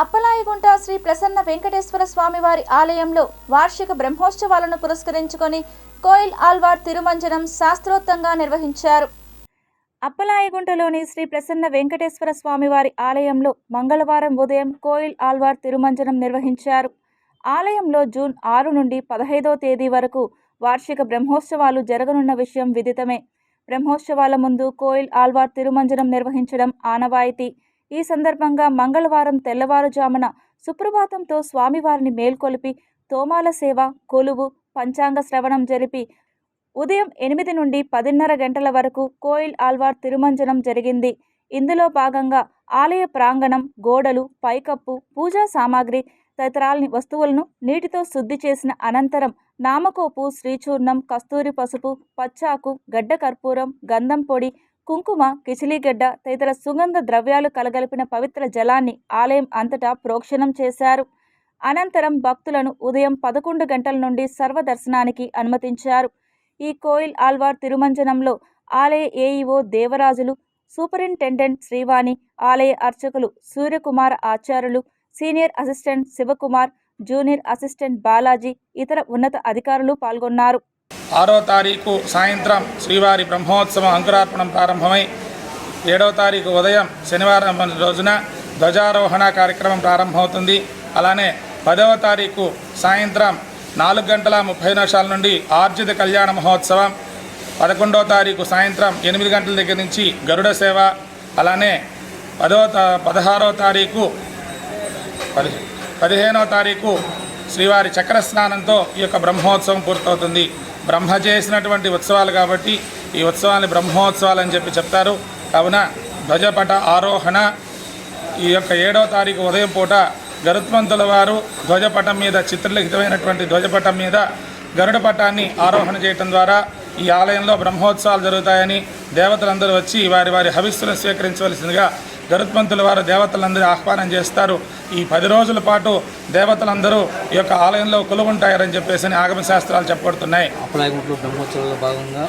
అప్పలాయగుంట శ్రీ ప్రసన్న వెంకటేశ్వర స్వామివారి ఆలయంలో వార్షిక బ్రహ్మోత్సవాలను పురస్కరించుకొని కోయిల్ ఆల్వార్ తిరుమంజనం శాస్త్రోక్తంగా నిర్వహించారు. అప్పలాయగుంటలోని శ్రీ ప్రసన్న వెంకటేశ్వర స్వామివారి ఆలయంలో మంగళవారం ఉదయం కోయిల్ ఆల్వార్ తిరుమంజనం నిర్వహించారు. ఆలయంలో జూన్ ఆరు నుండి పదహైదో తేదీ వరకు వార్షిక బ్రహ్మోత్సవాలు జరగనున్న విషయం విదితమే. బ్రహ్మోత్సవాల ముందు కోయిల్ ఆల్వార్ తిరుమంజనం నిర్వహించడం ఆనవాయితీ. ఈ సందర్భంగా మంగళవారం తెల్లవారుజామున సుప్రభాతంతో స్వామివారిని మేల్కొలిపి తోమాల సేవ కొలువు పంచాంగ శ్రవణం జరిపి ఉదయం ఎనిమిది నుండి పదిన్నర గంటల వరకు కోయిల్ ఆల్వార్ తిరుమంజనం జరిగింది. ఇందులో భాగంగా ఆలయ ప్రాంగణం గోడలు పైకప్పు పూజా సామాగ్రి తదితరాలని వస్తువులను నీటితో శుద్ధి చేసిన అనంతరం నామకోపు శ్రీచూర్ణం కస్తూరి పసుపు పచ్చాకు గడ్డ కర్పూరం గంధం పొడి కుంకుమ కిచిలీగడ్డ తదితర సుగంధ ద్రవ్యాలు కలగలిపిన పవిత్ర జలాన్ని ఆలయం అంతటా ప్రోక్షణం చేశారు. అనంతరం భక్తులను ఉదయం పదకొండు గంటల నుండి సర్వదర్శనానికి అనుమతించారు. ఈ కోయిల్ ఆల్వార్ తిరుమంజనంలో ఆలయ ఏఈఓ దేవరాజులు సూపరింటెండెంట్ శ్రీవాణి ఆలయ అర్చకులు Suryakumara Acharyulu senior assistant Shivakumar junior assistant Balaji ఇతర ఉన్నత అధికారులు పాల్గొన్నారు. ఆరో తారీఖు సాయంత్రం శ్రీవారి బ్రహ్మోత్సవం అంకురార్పణం ప్రారంభమై ఏడవ తారీఖు ఉదయం శనివారం రోజున ధ్వజారోహణ కార్యక్రమం ప్రారంభమవుతుంది. అలానే పదవ తారీఖు సాయంత్రం నాలుగు గంటల ముప్పై నిమిషాల నుండి ఆర్జిత కళ్యాణ మహోత్సవం పదకొండవ తారీఖు సాయంత్రం ఎనిమిది గంటల దగ్గర నుంచి గరుడ సేవ అలానే పదవ పదహారవ తారీఖు పది పదిహేనవ తారీఖు శ్రీవారి చక్ర స్నానంతో ఈ యొక్క బ్రహ్మోత్సవం పూర్తవుతుంది. బ్రహ్మ చేసినటువంటి ఉత్సవాలు కాబట్టి ఈ ఉత్సవాన్ని బ్రహ్మోత్సవాలు అని చెప్పి చెప్తారు. కావున ధ్వజపట ఆరోహణ ఈ యొక్క ఏడవ తారీఖు ఉదయం పూట గరుత్మంతుల వారు ధ్వజపటం మీద చిత్రలిఖితమైనటువంటి ధ్వజపటం మీద గరుడ పటాన్ని ఆరోహణ చేయటం ద్వారా ఈ ఆలయంలో బ్రహ్మోత్సవాలు జరుగుతాయని దేవతలందరూ వచ్చి వారి వారి హవిస్సులను స్వీకరించవలసిందిగా గరుత్మంతుల వారు దేవతలందరూ ఆహ్వానం చేస్తారు. ఈ పది రోజుల పాటు దేవతలందరూ ఈ యొక్క ఆలయంలో కొలువుంటారని చెప్పేసి అని ఆగమ శాస్త్రాలు చెప్పబడుతున్నాయి. అప్పలాయగుంట్లో బ్రహ్మోత్సవాల్లో భాగంగా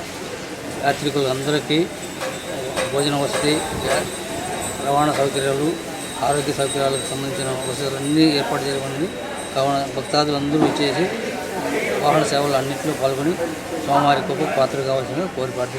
యాత్రికులందరికీ భోజన వసతి రవాణా సౌకర్యాలు ఆరోగ్య సౌకర్యాలకు సంబంధించిన వసతులన్నీ ఏర్పాటు చేయబడింది. కావున భక్తాదులందరూ ఇచ్చేసి వాహన సేవలు అన్నింటిలో పాల్గొని స్వామివారికి పాత్ర కావాల్సిన కోరిపాటు